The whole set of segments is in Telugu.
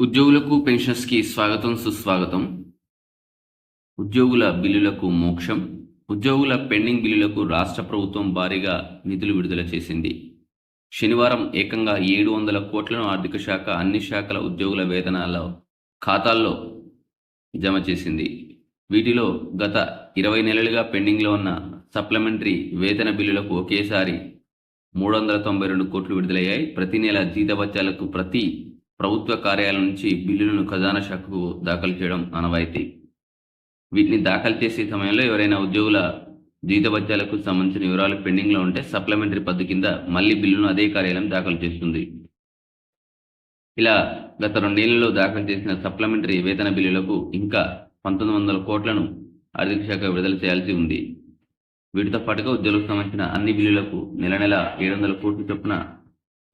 ఉద్యోగులకు పెన్షన్స్కి స్వాగతం సుస్వాగతం. ఉద్యోగుల బిల్లులకు మోక్షం. ఉద్యోగుల పెండింగ్ బిల్లులకు రాష్ట్ర ప్రభుత్వం భారీగా నిధులు విడుదల చేసింది. శనివారం ఏకంగా ఏడు వందల కోట్లను ఆర్థిక శాఖ అన్ని శాఖల ఉద్యోగుల వేతనాల ఖాతాల్లో జమ చేసింది. వీటిలో గత ఇరవై నెలలుగా పెండింగ్లో ఉన్న సప్లిమెంటరీ వేతన బిల్లులకు ఒకేసారి మూడు వందల తొంభై రెండు కోట్లు విడుదలయ్యాయి. ప్రతి నెల జీతభత్యాలకు ప్రతి ప్రభుత్వ కార్యాలయం నుంచి బిల్లులను ఖజానా శాఖకు దాఖలు చేయడం ఆనవాయితీ. వీటిని దాఖలు చేసే సమయంలో ఎవరైనా ఉద్యోగుల జీతభత్యాలకు సంబంధించిన వివరాలు పెండింగ్లో ఉంటే సప్లిమెంటరీ పద్దు కింద మళ్ళీ బిల్లును అదే కార్యాలయం దాఖలు చేస్తుంది. ఇలా గత రెండేళ్ళలో దాఖలు చేసిన సప్లిమెంటరీ వేతన బిల్లులకు ఇంకా పంతొమ్మిది వందల కోట్లను ఆర్థిక శాఖ విడుదల చేయాల్సి ఉంది. వీటితో పాటుగా ఉద్యోగులకు సంబంధించిన అన్ని బిల్లులకు నెల నెల ఏడు వందల కోట్ల చొప్పున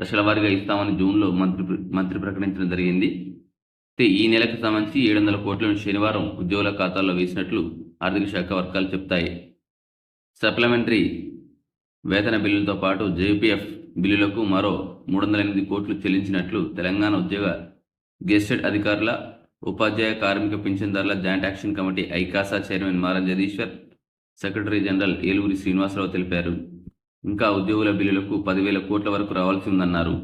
దశల వారీగా ఇస్తామని జూన్లో మంత్రి మంత్రి ప్రకటించడం జరిగింది. అయితే ఈ నెలకు సంబంధించి ఏడు వందల కోట్లను శనివారం ఉద్యోగుల ఖాతాల్లో వేసినట్లు ఆర్థిక శాఖ వర్గాలు చెప్తాయి. సప్లిమెంటరీ వేతన బిల్లులతో పాటు జేపీఎఫ్ బిల్లులకు మరో మూడు వందల ఎనిమిది కోట్లు చెల్లించినట్లు తెలంగాణ ఉద్యోగ గెస్టెడ్ అధికారుల ఉపాధ్యాయ కార్మిక పింఛన్దారుల joint action committee ఐకాసా chairman Mara Jagadishwar secretary general Eluri Srinivasarao తెలిపారు. ఇంకా ఉద్యోగుల బిల్లులకు పదివేల కోట్ల వరకు రావాల్సి ఉందన్నారు.